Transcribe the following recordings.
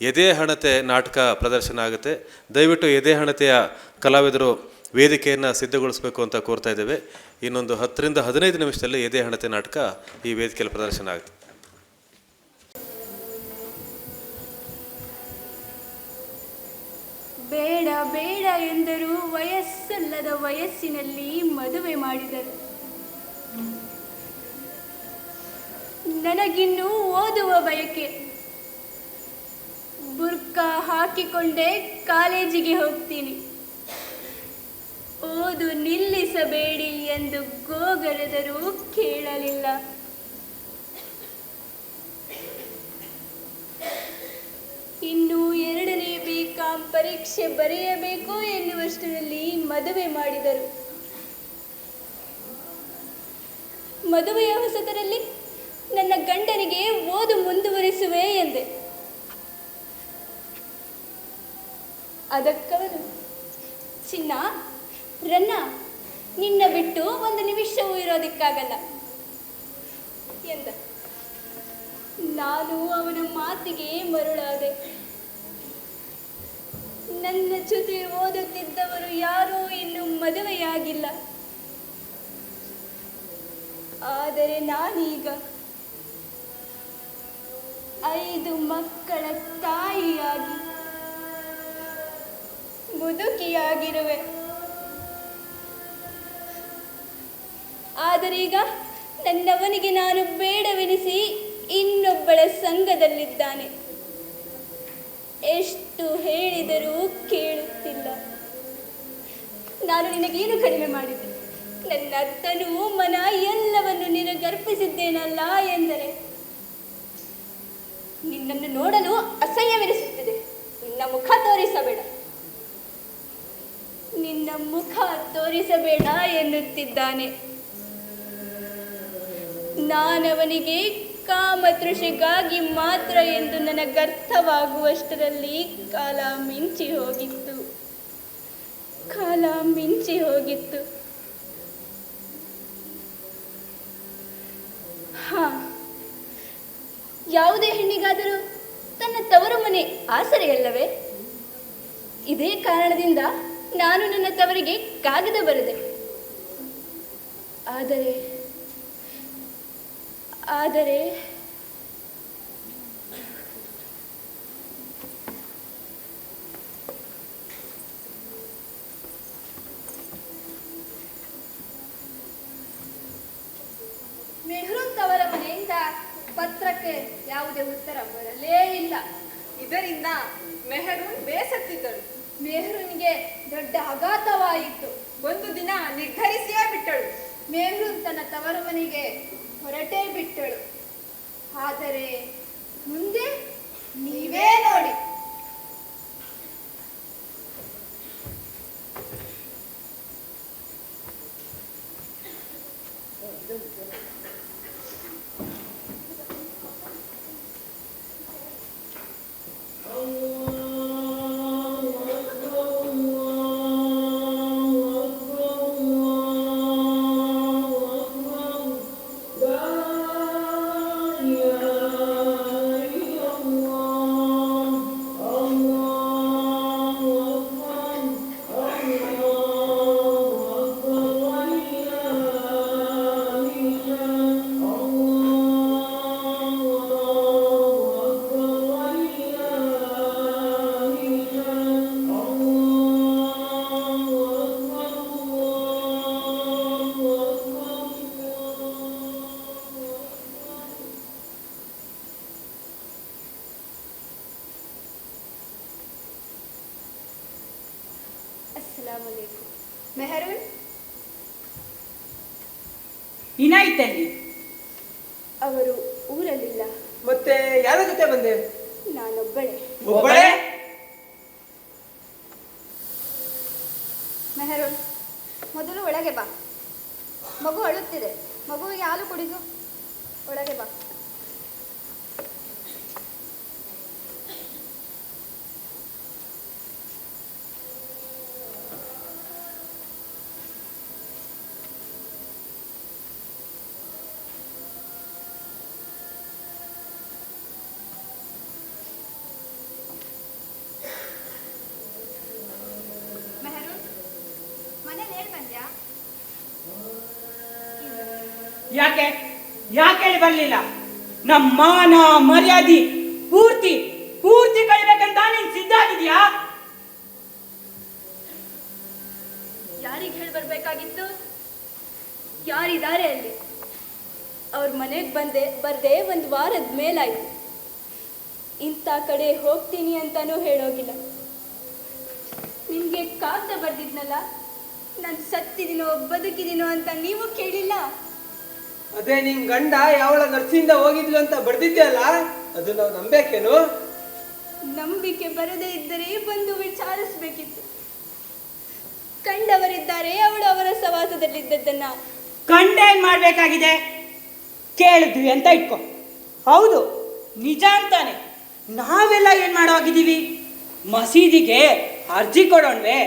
ಎದೆ ಹಣತೆ ನಾಟಕ ಪ್ರದರ್ಶನ ಆಗುತ್ತೆ. ದಯವಿಟ್ಟು ಎದೆ ಹಣತೆಯ ಕಲಾವಿದರು ವೇದಿಕೆಯನ್ನು ಸಿದ್ಧಗೊಳಿಸಬೇಕು ಅಂತ ಕೋರ್ತಾ ಇದ್ದೇವೆ. ಇನ್ನೊಂದು ಹತ್ತರಿಂದ ಹದಿನೈದು ನಿಮಿಷದಲ್ಲಿ ಎದೆ ಹಣತೆ ನಾಟಕ ಈ ವೇದಿಕೆಯಲ್ಲಿ ಪ್ರದರ್ಶನ ಆಗುತ್ತೆ. ಬೇಡ ಬೇಡ ಎಂದರು ವಯಸ್ಸಲ್ಲದ ವಯಸ್ಸಿನಲ್ಲಿ ಮದುವೆ ಮಾಡಿದರು. ನನಗಿನ್ನೂ ಓದುವ ಬಯಕೆ ಬುರ್ಕ ಹಾಕಿಕೊಂಡೇ ಕಾಲೇಜಿಗೆ ಹೋಗ್ತೀನಿ. ಓದು ನಿಲ್ಲಿಸಬೇಡಿ ಎಂದು ಗೋಗರೆದರೂ ಕೇಳಲಿಲ್ಲ. ಇನ್ನು ಎರಡನೇ ಬಿ ಕಾಂ ಪರೀಕ್ಷೆ ಬರೆಯಬೇಕು ಎನ್ನುವಷ್ಟರಲ್ಲಿ ಮದುವೆ ಮಾಡಿದರು. ಮದುವೆಯ ಹೊಸತರಲ್ಲಿ ನನ್ನ ಗಂಡನಿಗೆ ಓದು ಮುಂದುವರಿಸುವೆ ಎಂದೆ. ಅದಕ್ಕವನು ಚಿನ್ನ, ರನ್ನ, ನಿನ್ನ ಬಿಟ್ಟು ಒಂದು ನಿಮಿಷವೂ ಇರೋದಿಕ್ಕಾಗಲ್ಲ. ಎಂದ. ನಾನು ಅವನ ಮಾತಿಗೆ ಮರುಳಾದೆ. ನನ್ನ ಜೊತೆ ಓದುತ್ತಿದ್ದವರು ಯಾರೂ ಇನ್ನು ಮದುವೆಯಾಗಿಲ್ಲ. ಆದರೆ ನಾನೀಗ ಐದು ಮಕ್ಕಳ ತಾಯಿಯಾಗಿ ಮುದುಕಿಯಾಗಿರುವೆ ಆದರೀಗ ನನ್ನವನಿಗೆ ನಾನು ಬೇಡವೆನಿಸಿ ಇನ್ನೊಬ್ಬಳ ಸಂಘದಲ್ಲಿದ್ದಾನೆ. ಎಷ್ಟು ಹೇಳಿದರೂ ಕೇಳುತ್ತಿಲ್ಲ. ನಾನು ನಿನಗೇನು ಕಡಿಮೆ ಮಾಡಿದ್ದೆ ನನ್ನ ತನು ಮನ ಎಲ್ಲವನ್ನು ನಿನಗರ್ಪಿಸಿದ್ದೇನಲ್ಲ ಎಂದರೆ ನಿನ್ನನ್ನು ನೋಡಲು ಅಸಹ್ಯವೆನಿಸುತ್ತದೆ. ನಿನ್ನ ಮುಖ ತೋರಿಸಬೇಡ. ನಿನ್ನ ಮುಖ ತೋರಿಸಬೇಡ ಎನ್ನುತ್ತಿದ್ದಾನೆ. ನಾನವನಿಗೆ ಕಾಮತೃಷಿಗಾಗಿ ಮಾತ್ರ ಎಂದು ನನಗರ್ಥವಾಗುವಷ್ಟರಲ್ಲಿ ಕಾಲ ಮಿಂಚಿ ಹೋಗಿತ್ತು. ಕಾಲ ಮಿಂಚಿ ಹೋಗಿತ್ತು. ಯಾವುದೇ ಹೆಣ್ಣಿಗಾದರೂ ತನ್ನ ತವರು ಮನೆ ಆಸರೆಯಲ್ಲವೇ? ಇದೇ ಕಾರಣದಿಂದ ನಾನು ನನ್ನ ತವರಿಗೆ ಕಾಗದ ಬರೆದೆ. ಆದರೆ ಆದರೆ ತವರ ಮನೆಯಿಂದ ಪತ್ರಕ್ಕೆ ಯಾವುದೇ ಉತ್ತರ ಬರಲೇ ಇಲ್ಲ. ಇದರಿಂದ ಮೆಹರೂನ್ ಬೇಸತ್ತಿದ್ದಳು. ಮೆಹ್ರೂನ್ಗೆ ದೊಡ್ಡ ಆಘಾತವಾಯಿತು. ಒಂದು ದಿನ ನಿರ್ಧರಿಸಿಯೇ ಬಿಟ್ಟಳು. ಮೆಹರುನ್ ತನ್ನ ತವರು ಮನೆಗೆ ಹೊರಟೇ ಬಿಟ್ಟಳು. ಆದರೆ ಮುಂದೆ ನೀವೇ ನೋಡಿ. ಏನಾಯ್ತಲ್ಲಿ ಅವರು ಊರಲ್ಲಿಲ್ಲ. ಮತ್ತೆ ಯಾರ ಜೊತೆ ಬಂದೆ? ನಾನೊಬ್ಬಳೆ. ಒಬ್ಬಳೇ? ಮೆಹರೂನ್ ಮೊದಲು ಒಳಗೆ ಬಾ. ಮಗು ಅಳುತ್ತಿದೆ. ಮಗುವಿಗೆ ಹಾಲು ಕುಡಿದು ಒಳಗೆ ಬಾ. ಯಾಕೆ ಹೇಳಿ ಬರಲಿಲ್ಲ? ನಮ್ಮ ಮಾನ ಮರ್ಯಾದೆ ಪೂರ್ತಿ ಪೂರ್ತಿ ಕಳಿಬೇಕಂತ ನೀನ್ ಸಿದ್ಧ ಆಗಿದ್ಯಾ? ಯಾರಿಗೆ ಹೇಳಿ ಬರ್ಬೇಕಾಗಿತ್ತು? ಯಾರಿದ್ದಾರೆ ಅಲ್ಲಿ? ಅವ್ರ ಮನೆಗೆ ಬಂದೆ, ಬರ್ದೆ ಒಂದು ವಾರದ ಮೇಲಾಯ್ತು. ಇಂಥ ಕಡೆ ಹೋಗ್ತೀನಿ ಅಂತಾನೂ ಹೇಳೋಗಿಲ್ಲ. ನಿಮಗೆ ಕಾಗ್ದ ಬರ್ದಿದ್ನಲ್ಲ? ನಾನು ಸತ್ತಿದ್ದೀನೋ ಬದುಕಿದ್ದೀನೋ ಅಂತ ನೀವು ಕೇಳಿಲ್ಲ? ಅದೇ ನಿನ್ ಗಂಡ ಯಾವಳ ನರ್ಸಿಂದ ಹೋಗಿದ್ಲು ಅಂತ ಬರ್ದಿದ್ದೆ ಅಲ್ಲ ಅದು ನಾವು ನಂಬೇಕೇನು ನಂಬಿಕೆ ಬರದೇ ಇದ್ದರೆ ಬಂದು ವಿಚಾರಿಸ್ಬೇಕಿತ್ತು. ಕಂಡವರಿದ್ದಾರೆ ಅವಳು ಅವರ ಸವಾಸದಲ್ಲಿದ್ದದ್ದನ್ನ. ಕಂಡೇನ್ ಮಾಡ್ಬೇಕಾಗಿದೆ? ಕೇಳಿದ್ವಿ ಅಂತ ಇಟ್ಕೊ. ಹೌದು ನಿಜ ಅಂತಾನೆ. ನಾವೆಲ್ಲ ಏನ್ ಮಾಡೋಗಿದ್ದೀವಿ ಮಸೀದಿಗೆ ಅರ್ಜಿ ಕೊಡೋಣ್ವೆ.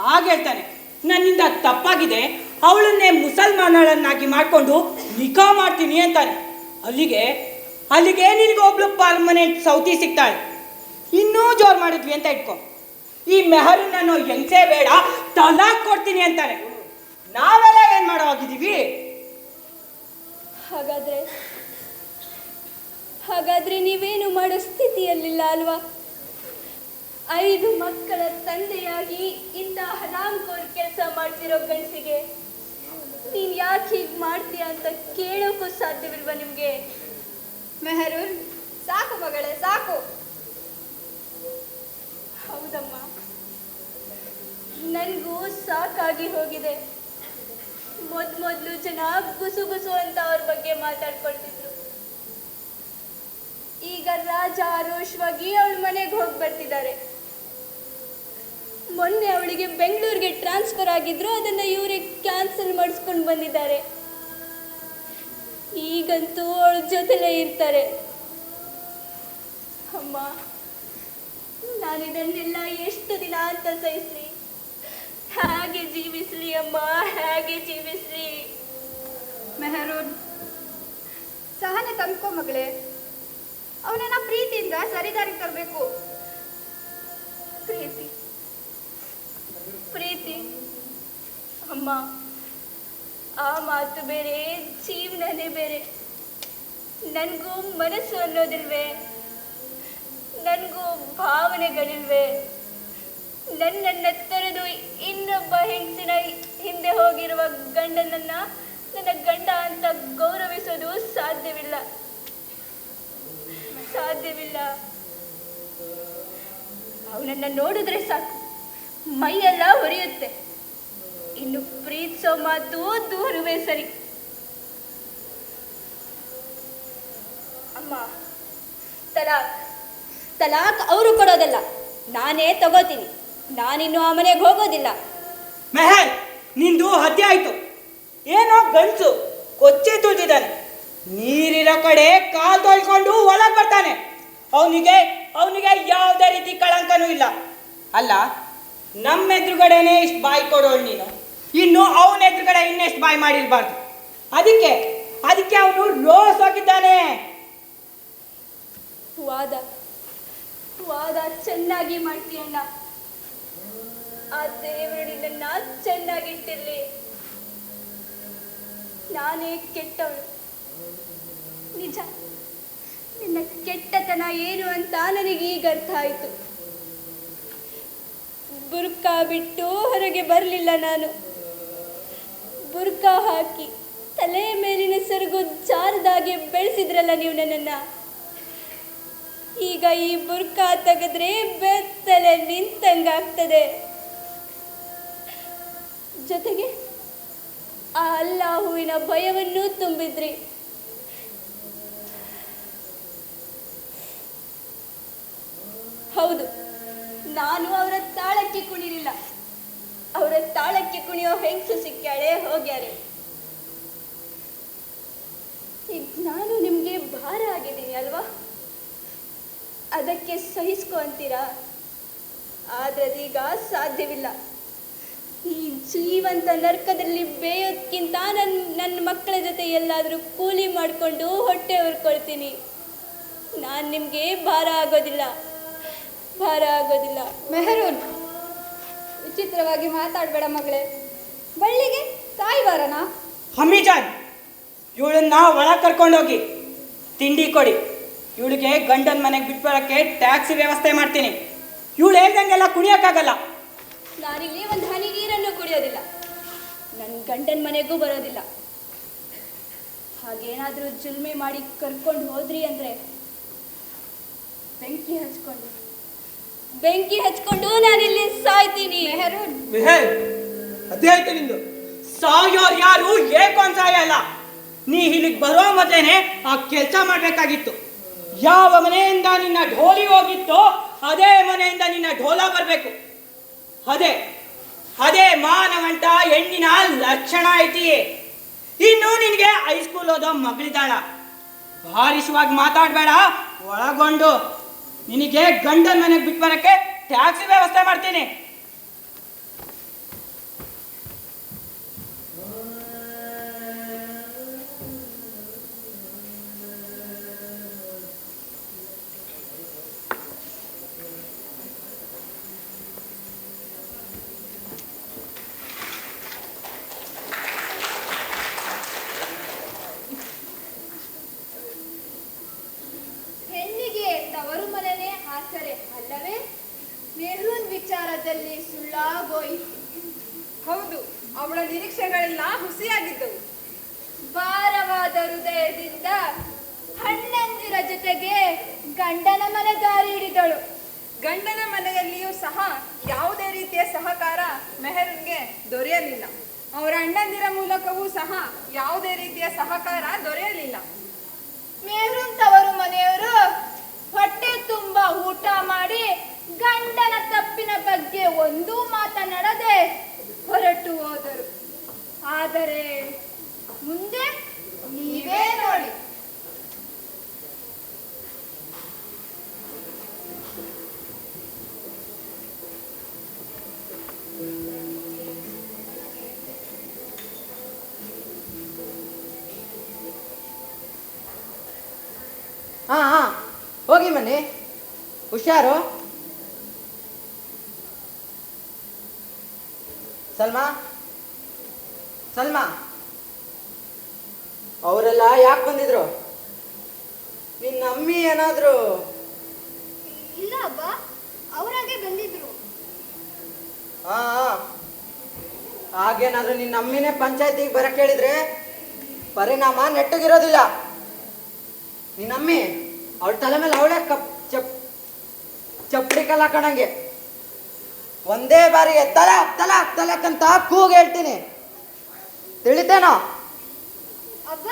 ಹಾಗೆ ಹೇಳ್ತಾನೆ ನನ್ನಿಂದ ತಪ್ಪಾಗಿದೆ. ಅವಳನ್ನೇ ಮುಸಲ್ಮಾನಳನ್ನಾಗಿ ಮಾಡಿಕೊಂಡು ನಿಕಾ ಮಾಡ್ತೀನಿ ಅಂತಾನೆ. ಅಲ್ಲಿಗೆ ಅಲ್ಲಿಗೆ ನಿನಗೆ ಒಬ್ಳು ಪರ್ಮನೆಂಟ್ ಸೌತಿ ಸಿಗ್ತಾಳೆ. ಇನ್ನೂ ಜೋರು ಮಾಡಿದ್ವಿ ಅಂತ ಇಟ್ಕೊ. ಈ ಮೆಹರು ನಾನು ಹೆಂಗ್ಸೇ ಬೇಡ ತಲಾಕ್ ಕೊಡ್ತೀನಿ ಅಂತಾನೆ. ನಾವೆಲ್ಲ ಏನು ಮಾಡೋ ಆಗಿದ್ದೀವಿ ಹಾಗಾದ್ರೆ ಹಾಗಾದ್ರೆ ನೀವೇನು ಮಾಡೋ ಸ್ಥಿತಿಯಲ್ಲಿಲ್ಲ ಅಲ್ವಾ? ಐದು ಮಕ್ಕಳ ತಂದೆಯಾಗಿ ಇಂಥ ಹರಾಮ್ಕೋರ್ ಕೆಲಸ ಮಾಡ್ತಿರೋ ಗಂಡಸಿಗೆ ನೀನ್ ಯಾಕೆ ಹೀಗೆ ಮಾಡ್ತೀಯ ಅಂತ ಕೇಳೋಕ್ಕೂ ಸಾಧ್ಯವಿಲ್ವ ನಿಮ್ಗೆ? ಮೆಹರೂನ್, ಸಾಕು ಮಗಳೇ, ಸಾಕು. ಹೌದಮ್ಮ. ನನಗೂ ಸಾಕಾಗಿ ಹೋಗಿದೆ. ಮೊದ್ ಮೊದ್ಲು ಜನ ಗುಸು ಗುಸು ಅಂತ ಅವ್ರ ಬಗ್ಗೆ ಮಾತಾಡ್ಕೊಳ್ತಿದ್ರು. ಈಗ ರಾಜ ಆರೋಷವಾಗಿ ಅವಳ ಮನೆಗೆ ಹೋಗಿ ಬರ್ತಿದ್ದಾರೆ. ಮೊನ್ನೆ ಅವಳಿಗೆ ಬೆಂಗಳೂರಿಗೆ ಟ್ರಾನ್ಸ್ಫರ್ ಆಗಿದ್ರು, ಅದನ್ನ ಇವರೇ ಕ್ಯಾನ್ಸಲ್ ಮಾಡಿಸ್ಕೊಂಡು ಬಂದಿದ್ದಾರೆ. ಈಗಂತೂ ಅವಳ ಜೊತೆಲೇ ಇರ್ತಾರೆ. ಅಮ್ಮ ನಾನು ಇದನ್ನೆಲ್ಲ ಎಷ್ಟು ದಿನ ಅಂತ ಸಹಿಸ್ಲಿ? ಹೇಗೆ ಜೀವಿಸ್ಲಿ ಅಮ್ಮ, ಹೇಗೆ ಜೀವಿಸ್ಲಿ? ಮೆಹರೂನ್, ಸಹನೆ ತಂದ್ಕೊ ಮಗಳೇ. ಅವನನ್ನ ಪ್ರೀತಿಯಿಂದ ಸರಿದಾರಿಗೆ ತರಬೇಕು. ಪ್ರೀತಿ. ಅಮ್ಮ, ಆ ಮಾತು ಬೇರೆ, ಜೀವನನೇ ಬೇರೆ. ನನಗೂ ಮನಸ್ಸು ಅನ್ನೋದಿಲ್ವೇ? ನನಗೂ ಭಾವನೆಗಳಿಲ್ವೇ? ನನ್ನನ್ನು ತೊರೆದು ಇನ್ನೊಬ್ಬ ಹೆಂಗಸಿನ ಹಿಂದೆ ಹೋಗಿರುವ ಗಂಡನನ್ನ ನನ್ನ ಗಂಡ ಅಂತ ಗೌರವಿಸೋದು ಸಾಧ್ಯವಿಲ್ಲ. ಸಾಧ್ಯವಿಲ್ಲ. ಅವನನ್ನು ನೋಡಿದ್ರೆ ಸಾಕು. ಮೈಯೆಲ್ಲ ಹೊರೆಯುತ್ತೆ. ಇನ್ನು ಪ್ರೀತಿಸೋ ಮಾತು ದೂರವೇ ಸರಿ. ಅಮ್ಮ ತಲಾಕ್ ತಲಾಕ್ ಅವರು ಕೊಡೋದಲ್ಲ. ನಾನೇ ತಗೋತೀನಿ. ನಾನಿನ್ನು ಆ ಮನೆಗೆ ಹೋಗೋದಿಲ್ಲ. ಮೆಹರ್ ನಿಂದು ಹತ್ಯೆ ಆಯ್ತು. ಏನೋ ಗಂಟು ಕೊಚ್ಚೆ ತುಳಿದಿದ್ದಾನೆ. ನೀರಿರೋ ಕಡೆ ಕಾಲ್ ತೊಳ್ಕೊಂಡು ಒಳಗೆ ಬರ್ತಾನೆ. ಅವನಿಗೆ ಅವನಿಗೆ ಯಾವುದೇ ರೀತಿ ಕಳಂಕನೂ ಇಲ್ಲ. ಅಲ್ಲ ನಮ್ಮ ಎದುರುಗಡೆನೆ ಇಷ್ಟು ಬಾಯಿ ಕೊಡೋಳು ನೀನು. ಇನ್ನು ಅವನ ಎದುರುಗಡೆ ಇನ್ನೆಷ್ಟು ಬಾಯಿ ಮಾಡಿರಬಾರ್ದು. ಅದಕ್ಕೆ ಅದಕ್ಕೆ ಅವನು ರೋಸ್ ಹೋಗಿದ್ದಾನೆ. ವಾದ ವಾದ ಚೆನ್ನಾಗಿ ಮಾಡ್ತೀಯಣ್ಣ ಆ ದೇವರು ನಿನ್ನ ಚೆನ್ನಾಗಿಟ್ಟಿರ್ಲಿ ನಾನೇ ಕೆಟ್ಟವಳು. ನಿಜ, ನಿನ್ನ ಕೆಟ್ಟತನ ಏನು ಅಂತ ನನಗೆ ಈಗ ಅರ್ಥ ಆಯಿತು. ಬುರ್ಕಾ ಬಿಟ್ಟು ಹೊರಗೆ ಬರಲಿಲ್ಲ ನಾನು. ಬುರ್ಕಾ ಹಾಕಿ ತಲೆ ಮೇಲಿನ ಸೆರಗು ಜಾರದಾಗೆ ಬೆಳೆಸಿದ್ರಲ್ಲ ನೀವು ನನ್ನನ್ನು. ಈಗ ಈ ಬುರ್ಕಾ ತೆಗೆದ್ರೆ ಬೆತ್ತಲೆ ನಿಂತಂಗಾಗ್ತದೆ. ಜೊತೆಗೆ ಆ ಅಲ್ಲಾಹುವಿನ ಭಯವನ್ನು ತುಂಬಿದ್ರಿ. ಹೌದು. ನಾನು ಅವರ ತಾಳಕ್ಕೆ ಕುಣಿಲಿಲ್ಲ. ಅವರ ತಾಳಕ್ಕೆ ಕುಣಿಯೋ ಹೆಂಗಸು ಸಿಕ್ಕಾಳೆ? ಹೋಗ್ಯಾರೆ ಈಗ ನಾನು ನಿಮಗೆ ಭಾರ ಆಗಿದ್ದೀನಿ ಅಲ್ವಾ? ಅದಕ್ಕೆ ಸಹಿಸ್ಕೊ ಅಂತೀರಾ? ಆದ್ರದೀಗ ಸಾಧ್ಯವಿಲ್ಲ. ಈ ಜೀವಂತ ನರ್ಕದಲ್ಲಿ ಬೇಯೋದ್ಕಿಂತ ನನ್ನ ನನ್ನ ಮಕ್ಕಳ ಜೊತೆ ಎಲ್ಲಾದರೂ ಕೂಲಿ ಮಾಡಿಕೊಂಡು ಹೊಟ್ಟೆ ಹೊರ್ಕೊಳ್ತೀನಿ. ನಾನು ನಿಮಗೆ ಭಾರ ಆಗೋದಿಲ್ಲ. ಭಾರ ಆಗೋದಿಲ್ಲ ಮೆಹರೂನ್. ವಿಚಿತ್ರವಾಗಿ ಮಾತಾಡಬೇಡ ಮಗಳೇ. ಬಳ್ಳಿಗೆ ತಾಯಿ ಬಾರನ? ಹಮೀಜಾನ್ ಇವಳನ್ನ ಒಳ ಕರ್ಕೊಂಡೋಗಿ ತಿಂಡಿ ಕೊಡಿ. ಇವಳಿಗೆ ಗಂಡನ ಮನೆಗೆ ಬಿಟ್ಬರಕ್ಕೆ ಟ್ಯಾಕ್ಸಿ ವ್ಯವಸ್ಥೆ ಮಾಡ್ತೀನಿ. ಇವಳು ಹೇಳ್ದಂಗೆಲ್ಲ ಕುಣಿಯೋಕ್ಕಾಗಲ್ಲ. ನಾನಿಲ್ಲಿ ಒಂದು ಹನಿ ನೀರನ್ನು ಕುಡಿಯೋದಿಲ್ಲ. ನನ್ನ ಗಂಡನ ಮನೆಗೂ ಬರೋದಿಲ್ಲ. ಹಾಗೇನಾದರೂ ಜುಲ್ಮೆ ಮಾಡಿ ಕರ್ಕೊಂಡು ಹೋದ್ರಿ ಅಂದರೆ ಬೆಂಕಿ ಹಚ್ಕೊಂಡು ಬೆಂಕಿ ಹಚ್ಕೊಂಡು ನಾನಿಲ್ಲಿ ಸಾಯ್ತೀನಿ. ಮೆಹರೂನ್ ಮೆಹರ್ ಅದೇ ಆಯ್ತು ನಿಂದು. ಸಾಯೋರು ಯಾರು ಏಕೊಂದ್ ಸಾಯಲ್ಲ. ನೀ ಇಲ್ಲಿಗೆ ಬರೋ ಮೊದಲೇನೆ ಆ ಕೆಲಸ ಮಾಡಬೇಕಾಗಿತ್ತು. ಯಾವ ಮನೆಯಿಂದ ನಿನ್ನ ಢೋಲಿ ಹೋಗಿತ್ತೋ ಅದೇ ಮನೆಯಿಂದ ನಿನ್ನ ಢೋಲ ಬರಬೇಕು. ಅದೇ ಅದೇ ಮಾನವಂತ ಹೆಣ್ಣಿನ ಲಕ್ಷಣ ಐತಿ. ಇನ್ನು ನಿನಗೆ ಹೈಸ್ಕೂಲ್ ಓದೋ ಮಗಳಿದ್ದಾಳ. ಬಾರಿಸುವಾಗ ಮಾತಾಡಬೇಡ ಒಳಗೊಂಡು. ನಿನಗೆ ಗಂಡನ ಮನೆಗೆ ಬಿಟ್ಟು ಬರೋಕ್ಕೆ ಟ್ಯಾಕ್ಸಿ ವ್ಯವಸ್ಥೆ ಮಾಡ್ತೀನಿ ಹೆಣ್ಣಿಗೆ ತವರು ಮನೆನೇ ಆಸರೆ ಅಲ್ಲವೇ ಮೆಹರೂನ್ ವಿಚಾರದಲ್ಲಿ ಸುಳ್ಳಾಗೋಯಿತು ಹೌದು ಅವಳ ನಿರೀಕ್ಷೆಗಳೆಲ್ಲ ಹುಸಿಯಾಗಿದ್ದವು ಭಾರವಾದ ಹೃದಯದಿಂದ ಹಣ್ಣಂದಿರ ಜೊತೆಗೆ ಗಂಡನ ಮನೆ ದಾರಿ ಹಿಡಿದಳು ಗಂಡನ ಮನೆಯಲ್ಲಿಯೂ ಸಹ ಯಾವುದೇ ರೀತಿಯ ಸಹಕಾರ ಮೆಹರನ್ಗೆ ದೊರೆಯಲಿಲ್ಲ. ಅವರ ಅಣ್ಣಂದಿರ ಮೂಲಕವೂ ಸಹ ಯಾವುದೇ ರೀತಿಯ ಸಹಕಾರ ದೊರೆಯಲಿಲ್ಲ. ಮೆಹರೂನ್ ತವರು ಮನೆಯವರು ಹೊಟ್ಟೆ ತುಂಬಾ ಊಟ ಮಾಡಿ ಗಂಡನ ತಪ್ಪಿನ ಬಗ್ಗೆ ಒಂದೂ ಮಾತನಾಡದೆ ಹೊರಟು ಹೋದರು. ಆದರೆ ಮುಂದೆ ನೀವೇ ನೋಡಿ. ಹಾ ಹಾ. ಹೋಗಿ ಮನೆ. ಹುಷಾರು? ಸಲ್ಮಾ? ಸಲ್ಮಾ? ಅವರೆಲ್ಲ ಯಾಕೆ ಬಂದಿದ್ರು? ನಿನ್ನ ಅಮ್ಮಿ ಏನಾದ್ರು? ಇಲ್ಲ ಅಬ್ಬ ಅವರಾಗೆ ಬಂದಿದ್ರು. ಹಾ ಹಾ. ಹಾಗೇನಾದ್ರೂ ನಿನ್ನ ಅಮ್ಮಿನೇ ಪಂಚಾಯತಿಗೆ ಬರಕ್ಕೆ ಹೇಳಿದ್ರೆ ಪರಿಣಾಮ ನೆಟ್ಟಗಿರೋದಿಲ್ಲ. ನಿನ್ನ ಅಮ್ಮಿ ಅವಳ ತಲೆ ಮೇಲೆ ಅವಳೇ ಕಪ್ ಚಪ್ ಚಪ್ಪಡಿ ಕಲ್ಲ ಕಣಂಗೆ. ಒಂದೇ ಬಾರಿಗೆ ತಲೆ ತಲೆ ಕಂತ ಕೂಗ್ ಹೇಳ್ತೀನಿ. ತಿಳಿತೇನೋ? ಅಬ್ಬ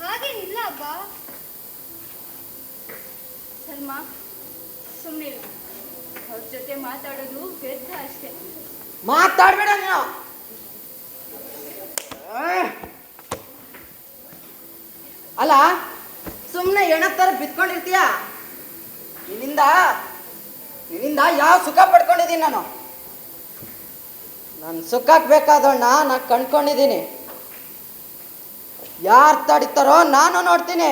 ಹಾಗೇನಿಲ್ಲ ಅಬ್ಬ. ಸಲ್ಮಾ ಸುಮ್ಮನೆ ಅವ್ರ ಜೊತೆ ಮಾತಾಡೋದು ವ್ಯರ್ಥ ಅಷ್ಟೇ. ಮಾತಾಡ್ಬೇಡ ನೀನು. ಅಲ್ಲ ಸುಮ್ಮನೆ ಎಣತ್ತರ ಬಿತ್ಕೊಂಡಿರ್ತೀಯ? ನಿನ್ನಿಂದ ನಿನ್ನಿಂದ ಯಾವ ಸುಖ ಪಡ್ಕೊಂಡಿದ್ದೀನಿ ನಾನು? ನನ್ನ ಸುಖಕ್ಕೆ ಬೇಕಾದವಣ್ಣ ನಾನು ಕಂಡ್ಕೊಂಡಿದ್ದೀನಿ. ಯಾರು ತಡಿತಾರೋ ನಾನು ನೋಡ್ತೀನಿ.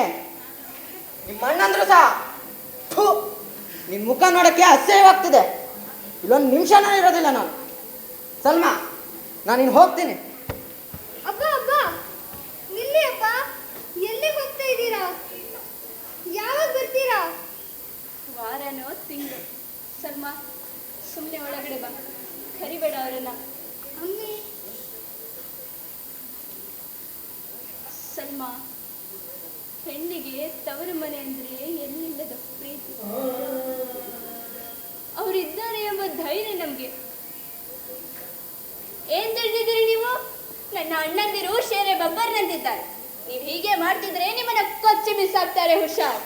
ನಿಮ್ಮ ಅಣ್ಣಂದ್ರು ಸಹ ನಿನ್ನ ನಿನ್ ಮುಖ ನೋಡಕ್ಕೆ ಅಸಹ್ಯವಾಗ್ತಿದೆ. ಇಲ್ಲೊಂದು ನಿಮಿಷನೂ ಇರೋದಿಲ್ಲ ನಾನು. ಸಲ್ಮಾ, ನಾನು ಇನ್ನು ಹೋಗ್ತೀನಿ. ಅಪ್ಪ ಅಪ್ಪ ನಿಲ್ಲಿ ಅಪ್ಪ ಎಲ್ಲಿಗೆ ಹೋಗ್ತಾ ಇದ್ದೀರಾ? ಯಾವಾಗ ಬರ್ತೀರಾ? ವಾರನೋ ತಿಂಗಳು. ಶರ್ಮಾ ಸುಮ್ಮನೆ ಒಳಗಡೆ ಬಾ. ಕರಿಬೇಡ ಅವರನ್ನ. ಅಮ್ಮಿ. ಸಲ್ಮಾ ಹೆಣ್ಣಿಗೆ ತವರು ಮನೆ ಅಂದ್ರೆ ಎಲ್ಲಿಲ್ಲದ ಪ್ರೀತಿ? ಅವರಿದ್ದಾರೆ ಎಂಬ ಧೈರ್ಯ ನಮ್ಗೆ. ಏನ್ ತಿಳಿದಿದ್ದೀರಿ ನೀವು? ನನ್ನ ಅಣ್ಣಂದಿರು ಶೇರೆ ಬಬ್ಬರ್ನಂತಿದ್ದಾರೆ ನೀವು ಹೀಗೆ ಮಾಡ್ತಿದ್ರೆ ನಿಮ್ಮನ್ನ ಕೊಚ್ಚಿ ಮಿಸ್ ಆಗ್ತಾರೆ ಹುಷಾರ್.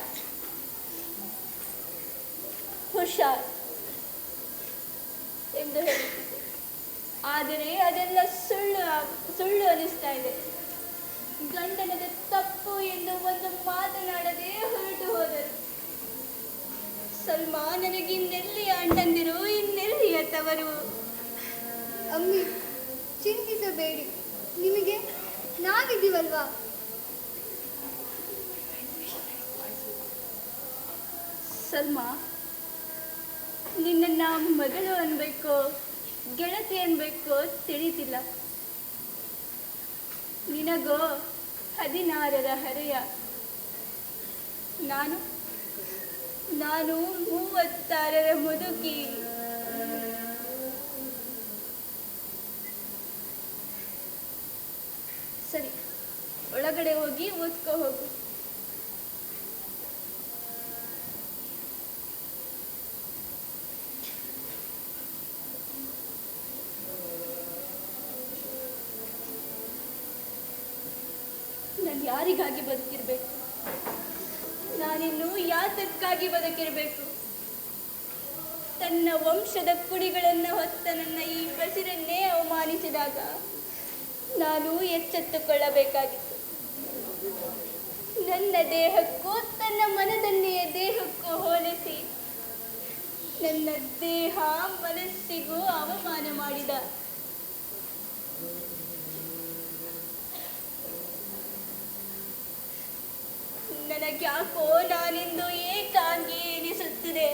ಹುಷಾರ್. ಎಂದು ಹೇಳುತ್ತಿದ್ದೆ. ಆದರೆ ಅದೆಲ್ಲ ಸುಳ್ಳು ಸುಳ್ಳು ಅನಿಸ್ತಾ ಇದೆ. ಗಂಡನದ ತಪ್ಪು ಎಂದು ಒಂದು ಮಾತನಾಡದೆ ಹೊರಟು ಹೋದರು. ಸಲ್ಮಾನನಿಗೆ ಇನ್ನೆಲ್ಲಿ ಅಣ್ಣಂದಿರು ಇನ್ನೆಲ್ಲಿಯ ತವರು ಅಮ್ಮಿ, ಚಿಂತಿಸಬೇಡಿ. ನಿಮಗೆ ನಾವಿದ್ದೀವಲ್ವಾ? ಸಲ್ಮಾ ನಿನ್ನನ್ನು ಮಗಳು ಅನ್ಬೇಕು, ಗೆಳತಿ ಅನ್ಬೇಕು ತಿಳಿತಿಲ್ಲ ನಿನಗೋ ಹದಿನಾರರ ಹರೆಯ. ನಾನು ನಾನು ಮೂವತ್ತಾರರ ಮುದುಕಿ. ಸರಿ, ಒಳಗಡೆ ಹೋಗಿ ಓದ್ಕೋ ಹೋಗು. ಯಾರಿಗಾಗಿ ಬದುಕಿರ್ಬೇಕು? ನಾನಿನ್ನು ಯಾತಕ್ಕಾಗಿ ಬದುಕಿರಬೇಕು? ತನ್ನ ವಂಶದ ಕುಡಿಗಳನ್ನು ಹೊತ್ತ ನನ್ನ ಈ ಬಸಿರನ್ನೇ ಅವಮಾನಿಸಿದಾಗ ನಾನು ಎಚ್ಚೆತ್ತುಕೊಳ್ಳಬೇಕಾಗಿತ್ತು. ನನ್ನ ದೇಹಕ್ಕೂ ತನ್ನ ಮನದನ್ನೇ ದೇಹಕ್ಕೂ ಹೋಲಿಸಿ ನನ್ನ ದೇಹ ಮನಸ್ಸಿಗೂ ಅವಮಾನ ಮಾಡಿದ ನನಗ್ಯಾಕೋ ನಾನಿಂದು ಏಕಾಂಗಿ ಎನಿಸುತ್ತಿದೆ.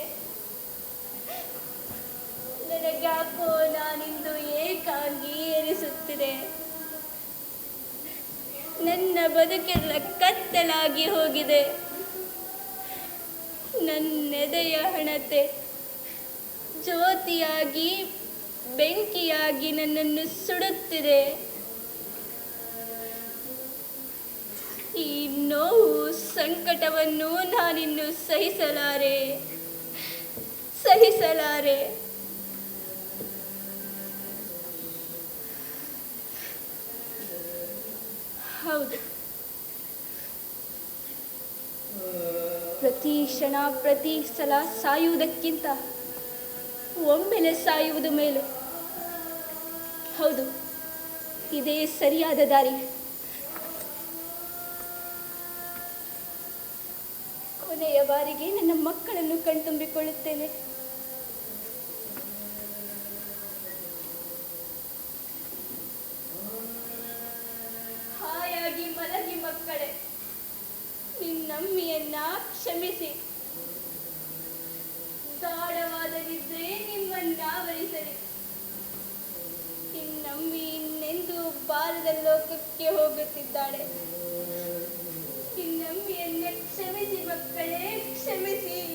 ನನಗ್ಯಾಕೋ ನಾನಿಂದು ಏಕಾಂಗಿ ಎನಿಸುತ್ತಿದೆ. ನನ್ನ ಬದುಕೆಲ್ಲ ಕತ್ತಲಾಗಿ ಹೋಗಿದೆ. ನನ್ನೆದೆಯ ಹಣತೆ ಜ್ಯೋತಿಯಾಗಿ ಬೆಂಕಿಯಾಗಿ ನನ್ನನ್ನು ಸುಡುತ್ತಿದೆ. ಈ ನೋವು ಸಂಕಟವನ್ನು ನಾನಿನ್ನು ಸಹಿಸಲಾರೆ. ಸಹಿಸಲಾರೆ. ಹೌದು. ಪ್ರತಿ ಕ್ಷಣ, ಪ್ರತಿ ಸಲ ಸಾಯುವುದಕ್ಕಿಂತ ಒಮ್ಮೆಲೆ ಸಾಯುವುದು ಮೇಲು. ಹೌದು. ಇದೇ ಸರಿಯಾದ ದಾರಿ. ಕೊನೆಯ ಬಾರಿಗೆ ನನ್ನ ಮಕ್ಕಳನ್ನು ಕಣ್ತುಂಬಿಕೊಳ್ಳುತ್ತೇನೆ. ಹಾಯಾಗಿ ಮಲಗಿ ಮಕ್ಕಳೇ, ನಿನ್ನಮ್ಮಿಯನ್ನ ಕ್ಷಮಿಸಿ. ಗಾಢವಾದ ನಿದ್ರೆ ನಿಮ್ಮನ್ನಾವರಿಸಲಿ ನಿನ್ನಮ್ಮಿ ಇನ್ನೆಂದು ಬಾರದ ಲೋಕಕ್ಕೆ ಹೋಗುತ್ತಿದ್ದಾಳೆ. ಕ್ಷಮಿಸಿ ಮಕ್ಕಳೇ ಕ್ಷಮಿಸಿ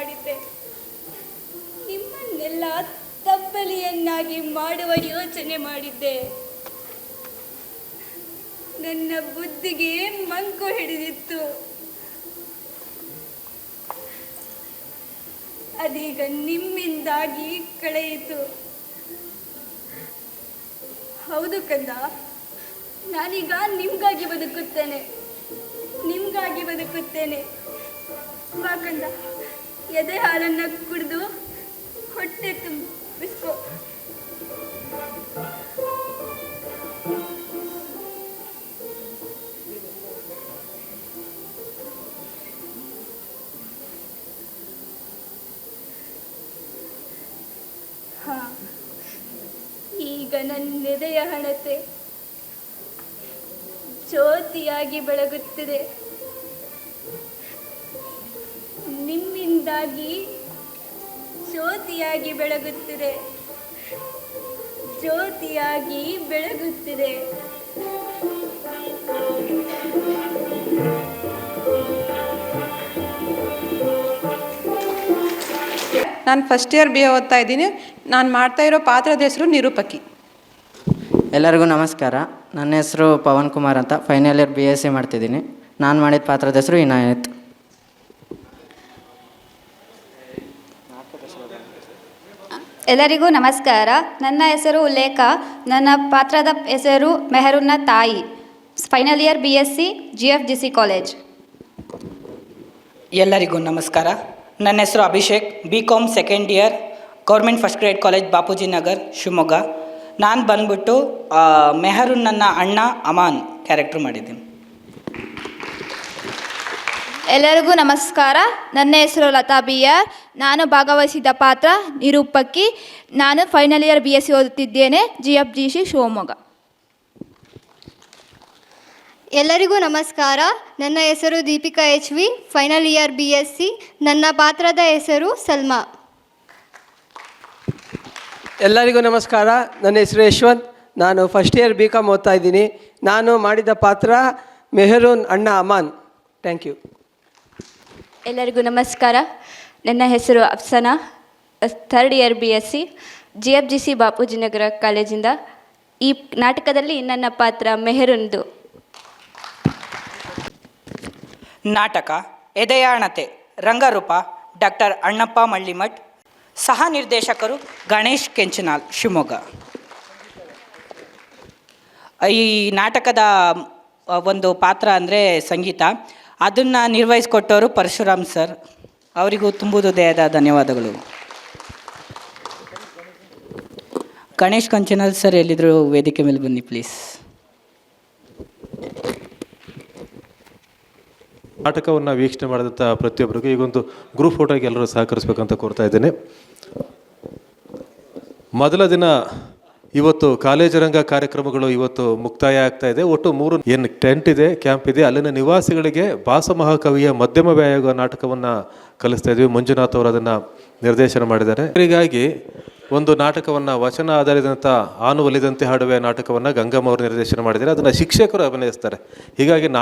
ಮಾಡಿದ್ದೆ ನಿಮ್ಮನ್ನೆಲ್ಲ ತಬ್ಬಲಿಯನ್ನಾಗಿ ಮಾಡುವ ಯೋಚನೆ ಮಾಡಿದ್ದೆ. ನನ್ನ ಬುದ್ಧಿಗೆ ಮಂಕು ಹಿಡಿದಿತ್ತು. ಅದೀಗ ನಿಮ್ಮಿಂದಾಗಿ ಕಳೆಯಿತು. ಹೌದು ಕಂದ, ನಾನೀಗ ನಿಮ್ಗಾಗಿ ಬದುಕುತ್ತೇನೆ. ನಿಮ್ಗಾಗಿ ಬದುಕುತ್ತೇನೆ. ಕಂದ. ಎದೆ ಹಾಲನ್ನ ಕುಡಿದು ಹೊಟ್ಟೆ ತುಂಬಿಸ್ಕೊ. ಈಗ ನನ್ನೆದೆಯ ಹಣತೆ ಜ್ಯೋತಿಯಾಗಿ ಬೆಳಗುತ್ತಿದೆ. ನಿಮ್ಮಿಂದಾಗಿ ಜ್ಯೋತಿಯಾಗಿ ಬೆಳಗುತ್ತಿದೆ. ಜ್ಯೋತಿಯಾಗಿ ಬೆಳಗುತ್ತಿದೆ. ನಾನು ಫಸ್ಟ್ ಇಯರ್ ಬಿ ಎ ಓದ್ತಾ ಇದ್ದೀನಿ. ನಾನು ಮಾಡ್ತಾ ಇರೋ ಪಾತ್ರದ ಹೆಸರು ನಿರೂಪಕಿ. ಎಲ್ಲರಿಗೂ ನಮಸ್ಕಾರ. ನನ್ನ ಹೆಸರು ಪವನ್ ಕುಮಾರ್ ಅಂತ. Final year B S C ಮಾಡ್ತಿದ್ದೀನಿ. ನಾನು ಮಾಡಿದ ಪಾತ್ರದ ಹೆಸರು ಇನಾಯತ್. ಎಲ್ಲರಿಗೂ ನಮಸ್ಕಾರ. ನನ್ನ ಹೆಸರು ಉಲ್ಲೇಖ. ನನ್ನ ಪಾತ್ರದ ಹೆಸರು ಮೆಹರುನ್ನ ತಾಯಿ. Final year B S C G F G C college ಎಲ್ಲರಿಗೂ ನಮಸ್ಕಾರ. ನನ್ನ ಹೆಸರು Abhishek. B Com second year government first grade college Bapuji Nagar Shivamogga. ನಾನು ಬಂದ್ಬಿಟ್ಟು ಮೆಹರೂನ್ ಮೆಹರುನ್ ನನ್ನ ಅಣ್ಣ ಅಮಾನ್ ಕ್ಯಾರೆಕ್ಟ್ರ್ ಮಾಡಿದ್ದೀನಿ. ಎಲ್ಲರಿಗೂ ನಮಸ್ಕಾರ. ನನ್ನ ಹೆಸರು ಲತಾ ಬಿ ಆರ್. ನಾನು ಭಾಗವಹಿಸಿದ ಪಾತ್ರ ನಿರೂಪಕಿ. ನಾನು final year B S C ಓದುತ್ತಿದ್ದೇನೆ G F G C Shivamogga. ಎಲ್ಲರಿಗೂ ನಮಸ್ಕಾರ. ನನ್ನ ಹೆಸರು Deepika H V final year B S C ನನ್ನ ಪಾತ್ರದ ಹೆಸರು ಸಲ್ಮಾ. ಎಲ್ಲರಿಗೂ ನಮಸ್ಕಾರ. ನನ್ನ ಹೆಸರು ಯಶವಂತ್. ನಾನು ಫಸ್ಟ್ ಇಯರ್ ಬಿ ಕಾಮ್ ಓದ್ತಾ ಇದ್ದೀನಿ. ನಾನು ಮಾಡಿದ ಪಾತ್ರ ಮೆಹರೂನ್ ಅಣ್ಣ ಅಮಾನ್. ಥ್ಯಾಂಕ್ ಯು ಎಲ್ಲರಿಗೂ ನಮಸ್ಕಾರ. ನನ್ನ ಹೆಸರು Afsana third year B S C G F G C Bapuji Nagara ಕಾಲೇಜಿಂದ ಈ ನಾಟಕದಲ್ಲಿ ನನ್ನ ಪಾತ್ರ ಮೆಹರುನ್ದು. ನಾಟಕ, ಎದೆಯಾಣತೆ, ರಂಗರೂಪ, ಡಾಕ್ಟರ್ ಅಣ್ಣಪ್ಪ ಮಳ್ಳಿಮಠ್, ಸಹ ನಿರ್ದೇಶಕರು ಗಣೇಶ್ ಕೆಂಚನಾಲ್ ಶಿವಮೊಗ್ಗ. ಈ ನಾಟಕದ ಒಂದು ಪಾತ್ರ ಅಂದರೆ ಸಂಗೀತ. ಅದನ್ನು ನಿರ್ವಹಿಸಿಕೊಟ್ಟವರು ಪರಶುರಾಮ್ ಸರ್. ಅವರಿಗೂ ತುಂಬು ಹೃದಯದ ಧನ್ಯವಾದಗಳು. ಗಣೇಶ್ ಕಂಚನಲ್ ಸರ್ ಎಲ್ಲಿದ್ರು ವೇದಿಕೆ ಮೇಲೆ ಬನ್ನಿ ಪ್ಲೀಸ್. ನಾಟಕವನ್ನು ವೀಕ್ಷಣೆ ಮಾಡಿದಂಥ ಪ್ರತಿಯೊಬ್ಬರಿಗೂ ಈಗೊಂದು ಗ್ರೂಪ್ ಫೋಟೋಗೆ ಎಲ್ಲರೂ ಸಹಕರಿಸಬೇಕಂತ ಕೋರ್ತಾ ಇದ್ದೇನೆ. ಮೊದಲ ದಿನ ಇವತ್ತು ಕಾಲೇಜು ರಂಗ ಕಾರ್ಯಕ್ರಮಗಳು ಇವತ್ತು ಮುಕ್ತಾಯ ಆಗ್ತಾ ಇದೆ. ಒಟ್ಟು ಮೂರು ಏನು ಟೆಂಟ್ ಇದೆ, ಕ್ಯಾಂಪ್ ಇದೆ, ಅಲ್ಲಿನ ನಿವಾಸಿಗಳಿಗೆ ಭಾಸ ಮಹಾಕವಿಯ ಮಧ್ಯಮ ವ್ಯಾಯೋಗ ನಾಟಕವನ್ನು ಕಲಿಸ್ತಾ ಇದ್ವಿ. ಮಂಜುನಾಥ್ ಅವರು ಅದನ್ನು ನಿರ್ದೇಶನ ಮಾಡಿದ್ದಾರೆ. ಹೀಗಾಗಿ ಒಂದು ನಾಟಕವನ್ನು ವಚನ ಆಧಾರಿದಂಥ ಆನು ಒಲಿದಂತೆ ಹಾಡುವೆ ನಾಟಕವನ್ನು ಗಂಗಮ್ಮ ಅವರು ನಿರ್ದೇಶನ ಮಾಡಿದ್ದಾರೆ. ಅದನ್ನು ಶಿಕ್ಷಕರು ಅಭಿನಯಿಸ್ತಾರೆ. ಹೀಗಾಗಿ ನಾಟಕ